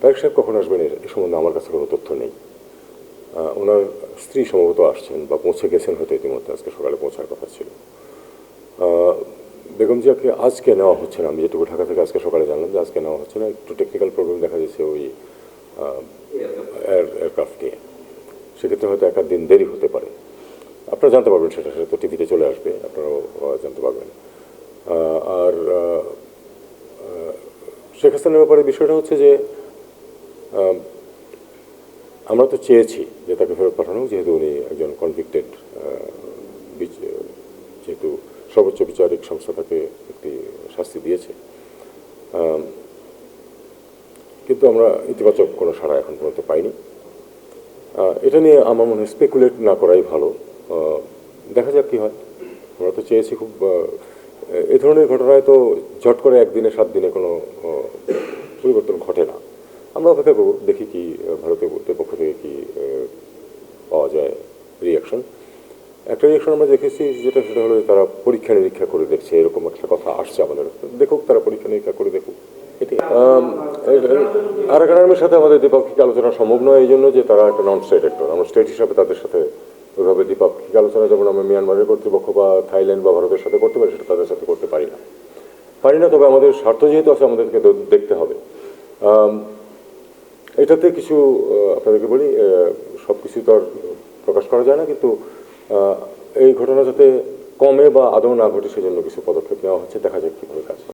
তারেক সাহেব কখন আসবেন এ সম্বন্ধে আমার কাছে কোনো তথ্য নেই। ওনার স্ত্রী সম্ভবত আসছেন বা পৌঁছে গেছেন হয়তো ইতিমধ্যে, আজকে সকালে পৌঁছার কথা ছিল। বেগম জিয়াকে আজকে নেওয়া হচ্ছে না, আমি যেটুকু ঢাকা থেকে আজকে সকালে জানলাম যে আজকে নেওয়া হচ্ছে না, একটু টেকনিক্যাল প্রবলেম দেখা যাচ্ছে ওই এয়ারক্রাফট নিয়ে সেক্ষেত্রে হয়তো এক দিন দেরি হতে পারে। আপনারা জানতে পারবেন সেটা সেটা তো টিভিতে চলে আসবে, আপনারাও জানতে পারবেন। শেখ হাসিনার ব্যাপারে বিষয়টা হচ্ছে যে আমরা তো চেয়েছি যে তাকে ফেরত পাঠানো যেহেতু উনি একজন কনভিক্টেড যেহেতু সর্বোচ্চ বিচারিক সংস্থা তাকে একটি শাস্তি দিয়েছে। কিন্তু আমরা ইতিবাচক কোনো সাড়া এখন পর্যন্ত পাইনি। এটা নিয়ে আমার মনে হয় স্পেকুলেট না করাই ভালো। দেখা যাক কী হয়। আমরা তো চেয়েছি খুব এ ধরনের ঘটনায় তো ঝট করে একদিনে, সাত দিনে কোনো পরিবর্তন ঘটে না। আমরা অপেক্ষা করব দেখি কি আহ, ভারতীয় পক্ষ থেকে কি পাওয়া যায় রিয়াকশন একটা রিয়াকশন আমরা দেখেছি যেটা সেটা হলো তারা পরীক্ষা নিরীক্ষা করে দেখছে এরকম একটা কথা আসছে আমাদের। দেখুক তারা পরীক্ষা নিরীক্ষা করে দেখুক। এটি আরাকান আর্মির সাথে আমাদের দ্বিপাক্ষিক আলোচনা সম্ভব নয় এই জন্য যে তারা একটা নন স্টেট অ্যাক্টর আমরা স্টেট হিসাবে তাদের সাথে ওইভাবে দ্বিপাক্ষিক আলোচনা যেমন আমরা মিয়ানমারের কর্তৃপক্ষ বা থাইল্যান্ড বা ভারতের সাথে করতে পারি সেটা তাদের সাথে করতে পারি না। পারি না তবে আমাদের স্বার্থ যেহেতু আছে আমাদেরকে দেখতে হবে। এটাতে কিছু আপনাদেরকে বলি সব কিছু তো আর প্রকাশ করা যায় না, কিন্তু এই ঘটনা যাতে কমে বা আদৌ না ঘটে, সেজন্য কিছু পদক্ষেপ নেওয়া হচ্ছে, দেখা যাক কীভাবে কাজ